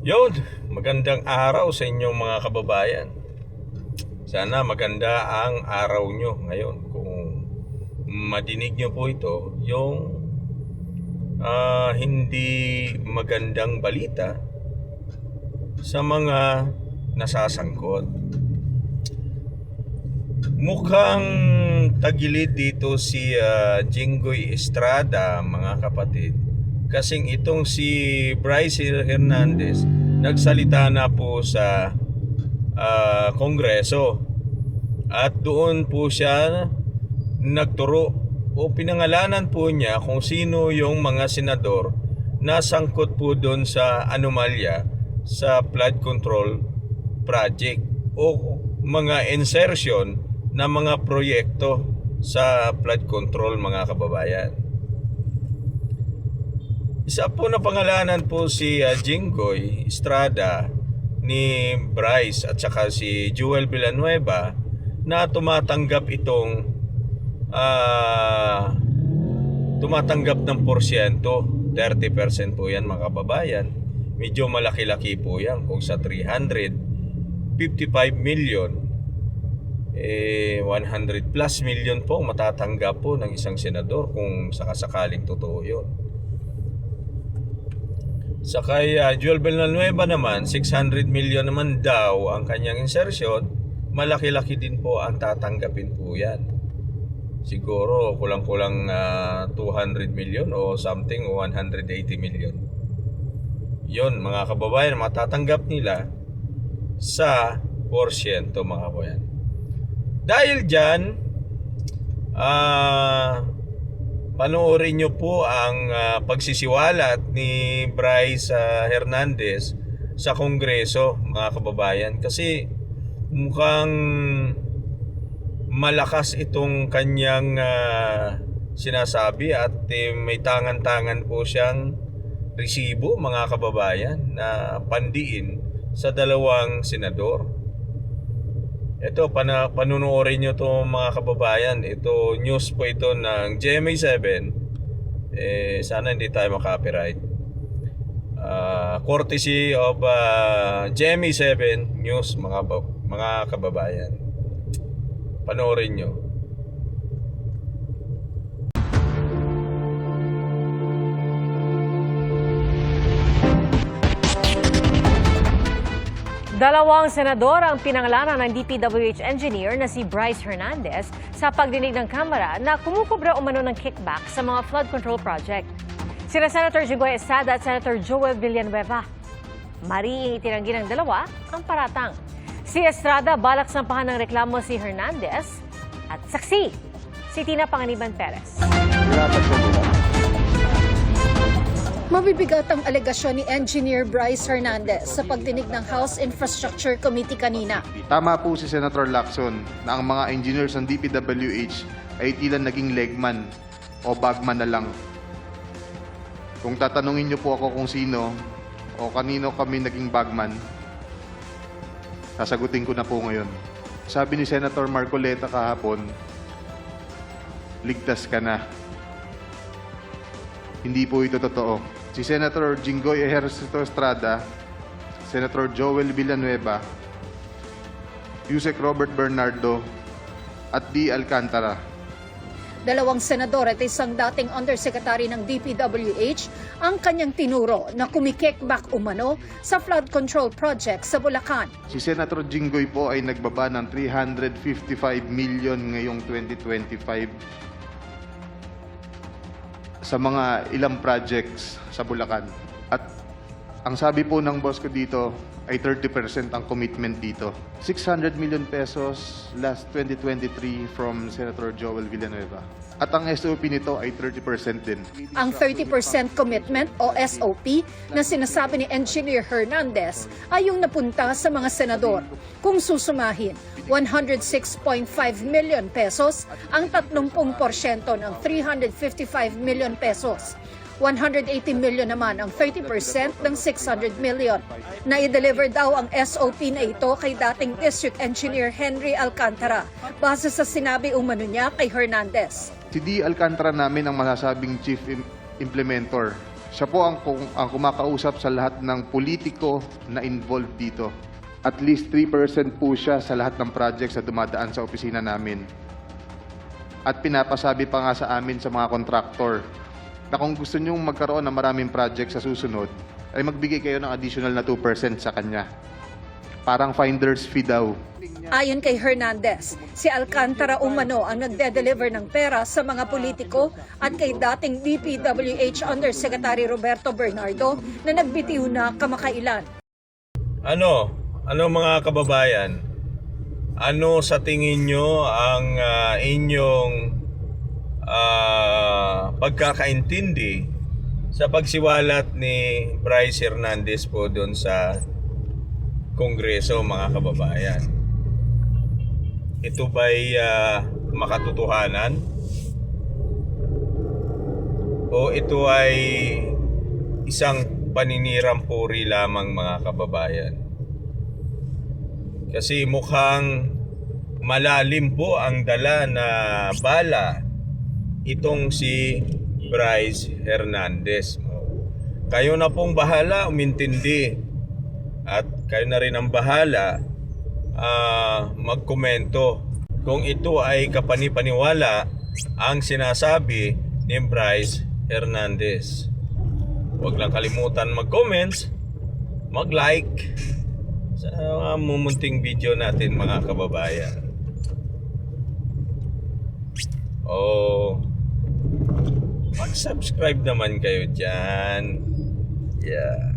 Yun, magandang araw sa inyong mga kababayan. Sana maganda ang araw nyo ngayon. Kung madinig nyo po ito, yung ah, hindi magandang balita sa mga nasasangkot. Mukhang tagilid dito si ah, Jinggoy Estrada, mga kapatid. Kasing itong si Bryce Hernandez nagsalita na po sa ah, Kongreso. At doon po siya nagturo o pinangalanan po niya kung sino yung mga senador na sangkot po doon sa anomalya sa flood control project o mga insertion na mga proyekto sa flood control mga kababayan. Isa po na pangalanan po si uh, Jinggoy Estrada ni Bryce at saka si Jewel Villanueva na tumatanggap itong ah, tumatanggap ng porsyento. 30% po yan mga kababayan. Medyo malaki-laki po yan kung sa 355 million. Eh 100 plus million po ang matatanggap po ng isang senador kung sakasakaling totoo yun sa kay uh, Joel Villanueva naman, 600 million naman daw ang kanyang insertion. Malaki-laki din po ang tatanggapin po yan. Siguro kulang-kulang ah, 200 million o something o 180 million. Yon mga kababayan, matatanggap nila sa porsyento mga kababayan. Dahil dyan, ah panoorin nyo po ang ah, pagsisiwalat ni Bryce ah, Hernandez sa Kongreso, mga kababayan. Kasi mukhang malakas itong kanyang ah, sinasabi at eh, may tangan-tangan po siyang resibo, mga kababayan, na pandiin sa dalawang senador. Ito, pana, panunuorin nyo to mga kababayan. Ito, news po ito ng GMA7. Eh, sana hindi tayo makapiright. Uh, courtesy of uh, GMA7 News mga, mga kababayan. Panoorin nyo. Dalawang senador ang pinangalanan ng DPWH engineer na si Bryce Hernandez sa pagdinig ng Kamara na kumukubra umano ng kickback sa mga flood control project. Sina Senator Jigoy Estrada at Senator Joel Villanueva. Mariing itinanggi ng dalawa ang paratang. Si Estrada balak sampahan ng reklamo si Hernandez at saksi si Tina Panganiban Perez. Mabibigat ang alegasyon ni Engineer Bryce Hernandez sa pagdinig ng House Infrastructure Committee kanina. Tama po si Senator Lacson na ang mga engineers ng DPWH ay tila naging legman o bagman na lang. Kung tatanungin niyo po ako kung sino o kanino kami naging bagman, sasagutin ko na po ngayon. Sabi ni Senator Marcoleta kahapon, ligtas ka na. Hindi po ito totoo. Si Senator Jinggoy Ejercito Estrada, Senator Joel Villanueva, Yusek Robert Bernardo, at D. Alcantara. Dalawang senador at isang dating undersecretary ng DPWH ang kanyang tinuro na kumikickback umano sa flood control project sa Bulacan. Si Senator Jinggoy po ay nagbaba ng 355 million ngayong 2025 sa mga ilang projects sa Bulacan. At ang sabi po ng boss ko dito ay 30% ang commitment dito. 600 million pesos last 2023 from Senator Joel Villanueva. At ang SOP nito ay 30% din. Ang 30% commitment o SOP na sinasabi ni Engineer Hernandez ay yung napunta sa mga senador. Kung susumahin, 106.5 million pesos ang 30% ng 355 million pesos. 180 million naman ang 30% ng 600 million. Na-deliver daw ang SOP na ito kay dating District Engineer Henry Alcantara base sa sinabi umano niya kay Hernandez. Si D. Alcantara namin ang masasabing chief im- implementer Siya po ang, ang kumakausap sa lahat ng politiko na involved dito. At least 3% po siya sa lahat ng projects na dumadaan sa opisina namin. At pinapasabi pa nga sa amin sa mga kontraktor na kung gusto nyong magkaroon ng maraming projects sa susunod, ay magbigay kayo ng additional na 2% sa kanya. Parang finder's fee daw. Ayon kay Hernandez, si Alcantara umano ang nagde-deliver ng pera sa mga politiko at kay dating DPWH Undersecretary Roberto Bernardo na nagbitiw na kamakailan. Ano? Ano mga kababayan? Ano sa tingin nyo ang ah, inyong ah, pagkakaintindi sa pagsiwalat ni Bryce Hernandez po doon sa Kongreso mga kababayan? Ito ba'y ah, makatotohanan? O ito ay isang paninirampuri lamang mga kababayan? Kasi mukhang malalim po ang dala na bala itong si Bryce Hernandez. Kayo na pong bahala umintindi at kayo na rin ang bahala ah, magkomento kung ito ay kapanipaniwala ang sinasabi ni Bryce Hernandez. Huwag lang kalimutan mag-comments, mag-like, sa mga mumunting video natin mga kababayan. Oh, mag-subscribe naman kayo dyan. Yeah.